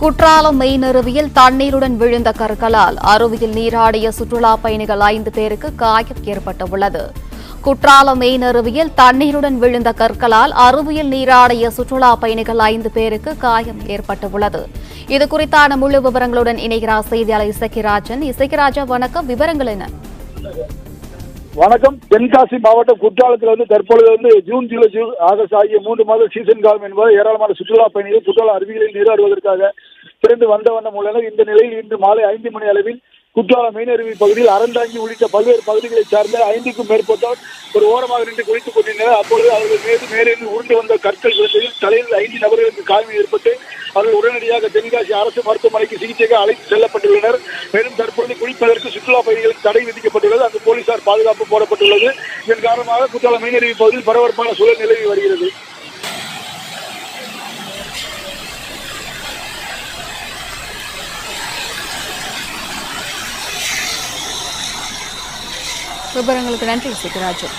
குற்றாலம் மெய்நிறுவியில் தண்ணீருடன் விழுந்த கற்களால் அருவியில் நீராடிய சுற்றுலா பயணிகள் ஐந்து பேருக்கு காயம் ஏற்பட்டுள்ளது. குற்றாலம் அருவியில் தண்ணீருடன் விழுந்த கற்களால் அருவியில் நீராடிய சுற்றுலா பயணிகள் ஐந்து பேருக்கு காயம் ஏற்பட்டுள்ளது. இது குறித்தான முழு விவரங்களுடன் இணைகிறார் செய்தியாளர் இசக்கிராஜன் இசக்கிராஜா வணக்கம். விவரங்கள் என்ன? வணக்கம். தென்காசி மாவட்டம் குற்றாலத்தில் வந்து தற்பொழுது வந்து ஜூன் ஜூலை ஜூன் ஆகஸ்ட் ஆகிய மூன்று மாத சீசன் காலம் என்பது ஏராளமான சுற்றுலா பயணிகள் குற்றால அருவிகளில் நீராடுவதற்காக திறந்து வந்த வண்ணம் உள்ளனர் இந்த நிலையில் இன்று மாலை ஐந்து மணி அளவில் குற்றாலம் மீனருவி பகுதியில் அறந்தாங்கி உள்ளிட்ட பல்வேறு பகுதிகளைச் சார்ந்த ஐந்துக்கும் மேற்பட்டோர் ஒரு ஓரமாக நின்று குளித்துக் கொண்டிருந்தனர். அப்பொழுது அவர்கள் மீது மேலிருந்து உருண்டு வந்த கற்கள் விழுந்ததில் தலையில் ஐந்து நபர்களுக்கு காயம் ஏற்பட்டு அவர்கள் உடனடியாக தென்காசி அரசு மருத்துவமனைக்கு சிகிச்சைக்கு அழைத்து செல்லப்பட்டுள்ளனர். மேலும் தற்போது குளிப்பதற்கு சுற்றுலா பயணிகளுக்கு தடை விதிக்கப்பட்டுள்ளது. அங்கு போலீசார் பாதுகாப்பு போடப்பட்டுள்ளது. இதன் காரணமாக குற்றாலம் மீனருவி பகுதியில் பரபரப்பான சூழல் நிலவி வருகிறது. விவரங்களுக்கு நன்றி இசக்கிராஜன்